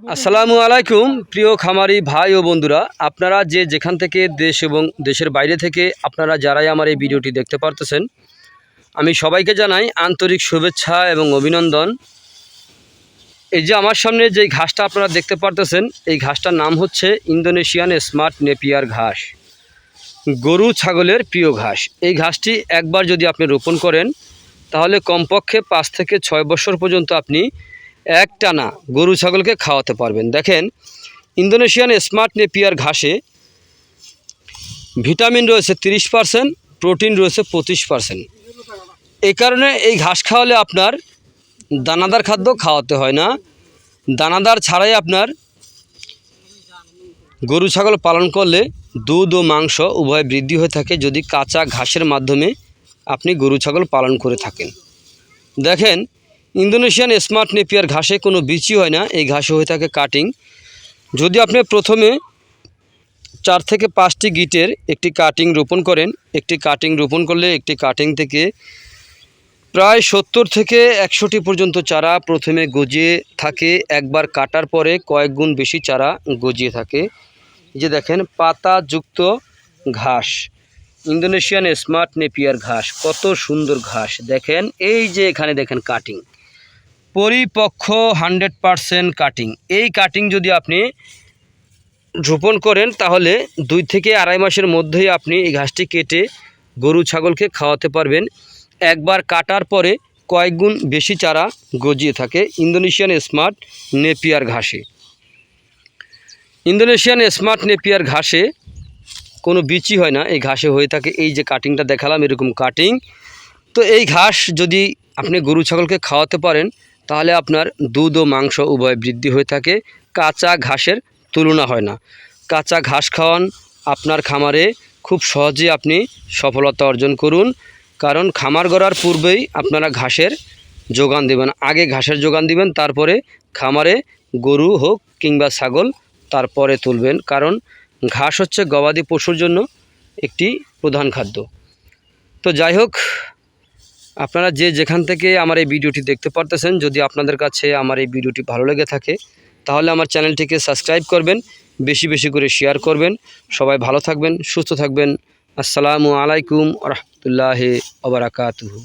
আসসালামু আলাইকুম, প্রিয় খামারি ভাই ও বন্ধুরা। আপনারা যে যেখান থেকে দেশ এবং দেশের বাইরে থেকে আপনারা যারাই আমার এই ভিডিওটি দেখতে পারতেছেন, আমি সবাইকে জানাই আন্তরিক শুভেচ্ছা এবং অভিনন্দন। এই যে আমার সামনে যে ঘাসটা আপনারা দেখতে পারতেছেন, এই ঘাসটার নাম হচ্ছে ইন্দোনেশিয়ান স্মার্ট নেপিয়ার ঘাস। গরু ছাগলের প্রিয় ঘাস। এই ঘাসটি একবার যদি আপনি রোপণ করেন, তাহলে কমপক্ষে পাঁচ থেকে ছয় বছর পর্যন্ত আপনি একটানা গরু ছাগলকে খাওয়াতে পারবেন। দেখেন, ইন্দোনেশিয়ান স্মার্ট নেপিয়ার ঘাসে ভিটামিন রয়েছে তিরিশ পারসেন্ট, প্রোটিন রয়েছে পঁচিশ পারসেন্ট। এই কারণে এই ঘাস খাওয়ালে আপনার দানাদার খাদ্য খাওয়াতে হয় না। দানাদার ছাড়াই আপনার গরু ছাগল পালন করলে দুধ ও মাংস উভয় বৃদ্ধি হয়ে থাকে যদি কাঁচা ঘাসের মাধ্যমে আপনি গরু ছাগল পালন করে থাকেন। দেখেন ইন্দোনেশিয়ান স্মার্ট নেপিয়ার ঘাসে কোনো বিচি হয় না, এই ঘাসে হয়ে থাকে কাটিং। যদি আপনি প্রথমে চার থেকে পাঁচটি গিটের একটি কাটিং রোপণ করেন, একটি কাটিং রোপণ করলে একটি কাটিং থেকে প্রায় সত্তর থেকে একশোটি পর্যন্ত চারা প্রথমে গজিয়ে থাকে, একবার কাটার পরে কয়েক গুণ বেশি চারা গজিয়ে থাকে। যে দেখেন, পাতাযুক্ত ঘাস, ইন্দোনেশিয়ান স্মার্ট নেপিয়ার ঘাস, কত সুন্দর ঘাস। দেখেন, এই যে এখানে দেখেন কাটিং। পরিপক্ষ হান্ড্রেড পারসেন্ট কাটিং এই কাটিং যদি আপনি রোপণ করেন, তাহলে দুই থেকে আড়াই মাসের মধ্যেই আপনি এই ঘাসটি কেটে গরু, ছাগলকে খাওয়াতে পারবেন। একবার কাটার পরে কয়েক গুণ বেশি চারা গজিয়ে থাকে ইন্দোনেশিয়ান স্মার্ট নেপিয়ার ঘাসে। ইন্দোনেশিয়ান স্মার্ট নেপিয়ার ঘাসে কোনো বিচি হয় না, এই ঘাসে হয়ে থাকে এই যে কাটিংটা দেখালাম, এরকম কাটিং তো এই ঘাস যদি আপনি গরু, ছাগলকে খাওয়াতে পারেন তাহলে আপনার দুধ ও মাংস উভয় বৃদ্ধি হয়ে থাকে, কাঁচা ঘাসের তুলনা হয় না। কাঁচা ঘাস খাওয়ান আপনার খামারে খুব সহজে আপনি সফলতা অর্জন করুন। কারণ খামার গড়ার পূর্বেই আপনারা ঘাসের যোগান দেবেন। আগে ঘাসের যোগান দিবেন, তারপরে খামারে গরু হোক কিংবা ছাগল তারপরে তুলবেন। কারণ ঘাস হচ্ছে গবাদি পশুর জন্য একটি প্রধান খাদ্য। তো যাই হোক আপনারা যে যেখান থেকে আমার এই ভিডিওটি দেখতে পারতেছেন, যদি আপনাদের কাছে আমার এই ভিডিওটি ভালো লেগে থাকে, তাহলে আমার চ্যানেলটিকে সাবস্ক্রাইব করবেন, বেশি বেশি করে শেয়ার করবেন। সবাই ভালো থাকবেন, সুস্থ থাকবেন। আসসালামু আলাইকুম রহমতুল্লাহ ওবরাকাতুহু